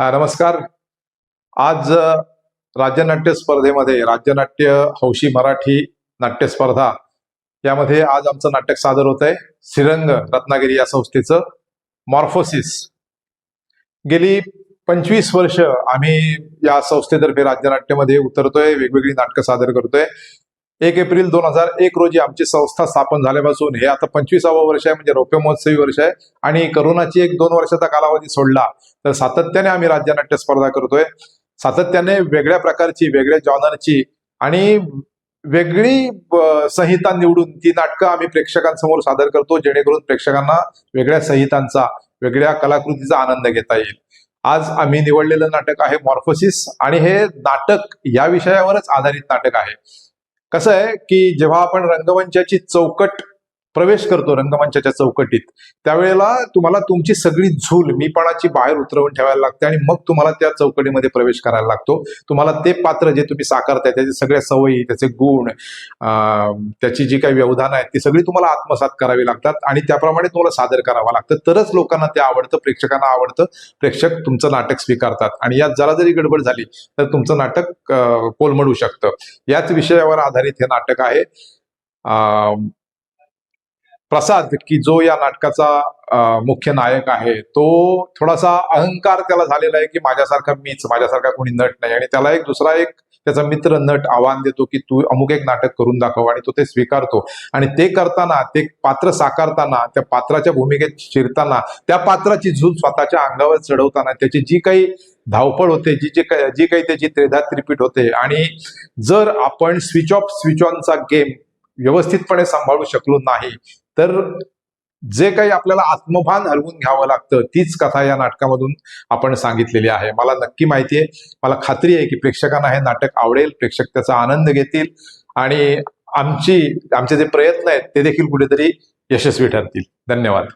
नमस्कार. आज राज्यनाट्य स्पर्धेमध्ये राज्यनाट्य हौशी मराठी नाट्य स्पर्धा. यामध्ये आज आमचं नाटक सादर होत आहे श्रीरंग रत्नागिरी या संस्थेचं मॉर्फोसिस. गेली पंचवीस वर्ष आम्ही या संस्थेतर्फे राज्यनाट्यमध्ये उतरतोय वेगवेगळी नाटकं सादर करतोय. एक एप्रिल दोन हजार एक रोजी आमची संस्था स्थापन झाल्यापासून हे आता पंचवीसावं वर्ष आहे म्हणजे रौप्य महोत्सवी वर्ष आहे. आणि करोनाची एक दोन वर्षाचा कालावधी सोडला तर सातत्याने आम्ही राज्यनाट्य स्पर्धा करतोय. सातत्याने वेगळ्या प्रकारची वेगळ्या जॉनरची आणि वेगळी संहिता निवडून ती नाटकं आम्ही प्रेक्षकांसमोर सादर करतो जेणेकरून प्रेक्षकांना वेगळ्या संहितांचा वेगळ्या कलाकृतीचा आनंद घेता येईल. आज आम्ही निवडलेलं नाटक आहे मॉर्फोसिस आणि हे नाटक या विषयावरच आधारित नाटक आहे. कसं आहे की जेव्हा आपण रंगमंचाची चौकट प्रवेश करतो रंगमंचाच्या चौकटीत. त्यावेळेला तुम्हाला तुमची सगळी झूल मीपणाची बाहेर उतरवून ठेवायला लागते आणि मग तुम्हाला त्या चौकटीमध्ये प्रवेश करायला लागतो. तुम्हाला ते पात्र जे तुम्ही साकारताय त्याचे सगळ्या सवयी त्याचे गुण त्याची जी काही व्यवधानं आहेत ती सगळी तुम्हाला आत्मसात करावी लागतात आणि त्याप्रमाणे तुम्हाला सादर करावं लागतं. तरच लोकांना ते आवडतं प्रेक्षकांना आवडतं. प्रेक्षक तुमचं नाटक स्वीकारतात आणि यात जरा जरी गडबड झाली तर तुमचं नाटक कोलमडू शकतं. याच विषयावर आधारित हे नाटक आहे. प्रसाद की जो या नाटकाचा मुख्य नायक आहे तो थोडासा अहंकार त्याला झालेला आहे की माझ्यासारखा मीच माझ्यासारखा कोणी नट नाही. आणि त्याला एक दुसरा एक त्याचा मित्र नट आव्हान देतो की तू अमुक एक नाटक करून दाखव आणि तो ते स्वीकारतो. आणि ते करताना ते पात्र साकारताना त्या पात्राच्या भूमिकेत शिरताना त्या पात्राची झूल स्वतःच्या अंगावर चढवताना त्याची जी काही धावपळ होते जी जी काही जी काही त्याची त्रेधा त्रिपीट होते. आणि जर आपण स्विच ऑफ स्विच ऑनचा गेम व्यवस्थितपणे सांभाळू शकलो नाही. तर जे काही आपल्याला आत्मभान हलवून घ्यावं लागतं तीच कथा या नाटकामधून आपण सांगितलेली आहे. मला नक्की माहिती आहे. मला खात्री आहे की प्रेक्षकांना हे नाटक आवडेल प्रेक्षक त्याचा आनंद घेतील आणि आमची आमचे जे प्रयत्न आहेत ते देखील कुठेतरी यशस्वी ठरतील. धन्यवाद.